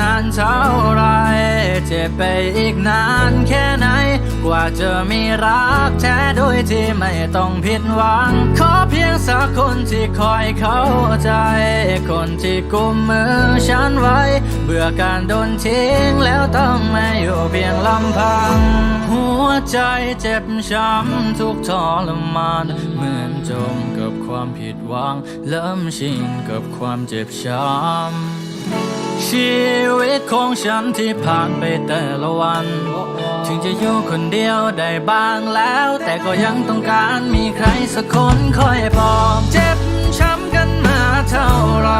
นานเท่าไร เจ็บไปอีกนานแค่ไหน กว่าจะมีรักแท้โดยที่ไม่ต้องผิดหวัง ขอเพียงสักคนที่คอยเข้าใจ คนที่กุมมือฉันไว้ เบื่อการโดนทิ้งแล้วต้องมาอยู่เพียงลำพัง หัวใจเจ็บช้ำทุกทรมาน เหมือนจมกับความผิดหวัง เริ่มชินกับความเจ็บช้ำ ชีวิตของฉันที่ผ่านไปแต่ละวัน ถึงจะอยู่คนเดียวได้บ้างแล้ว แต่ก็ยังต้องการมีใครสักคนคอยปลอบเจ็บช้ำกันมาเท่าไร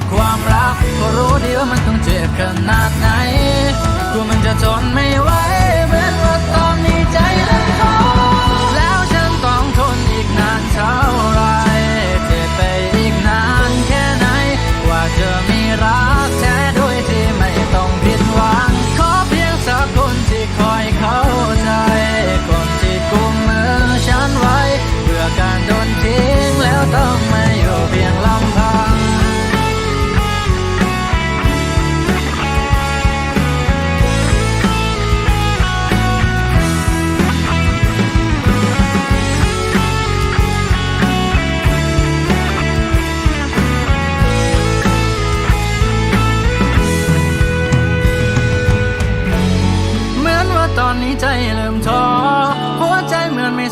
อบความรักก็รู้ดีว่ามันต้องเจ็บขนาดไหนกลัวมันจะทนไม่ไหวเหมือนว่าตอนนี้ใจ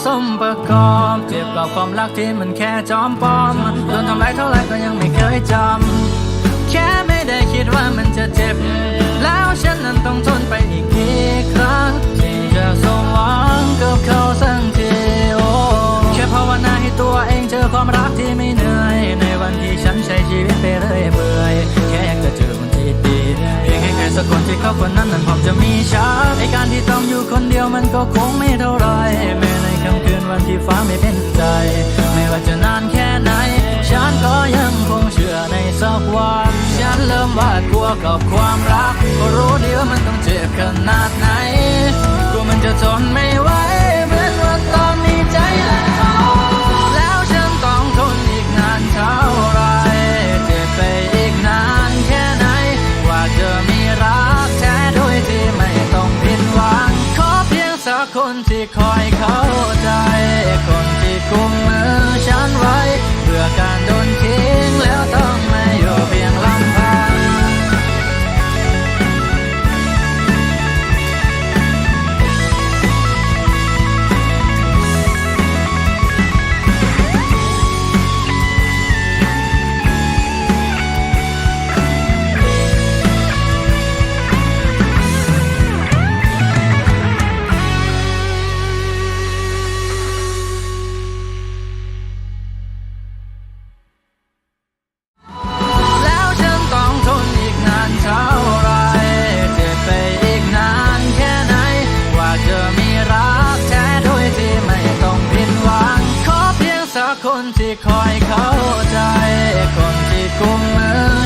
สมประกอบเจ็บกับความรักที่มันแค่จอมปลอมโดนทำร้ายเท่าไรก็ยังไม่เคยจำแค่ไม่ได้คิดว่ามันจะเจ็บ แล้วฉันนั้นต้องทนไปอีกกี่ครั้งที่จะสมหวังกับเขาสักทีโอ้แค่ภาวนาให้ตัวเองเจอความรักที่ไม่เหนื่อย ในวันที่ฉันใช้ชีวิตไปเรื่อยเปื่อยแค่อยากจะเจอคนที่ดีเพียงแค่ใครสักคนที่เขาคนนั้นนั้นพร้อมจะมีฉันไอการที่ต้องอยู่คนเดียวมันก็คงไม่เท่าไร เริ่มหวาดกลัวกับความรัก ก็รู้ดีว่ามันต้องเจ็บขนาดไหนกลัวมันจะทนไม่ไหวเหมือนว่าตอนนี้ใจมันท้อแล้วฉันต้องทนอีกนานเท่าไรเจ็บไปอีกนานแค่ไหนกว่าจะมีรักแท้โดยที่ไม่ต้องผิดหวัง ขอเพียงสักคนที่คอยเข้าใจ คนที่กุมมือฉันไว้ เพื่อการโดนทิ้งแล้วต้อง คนที่คอยเข้าใจ คนที่กุมมือ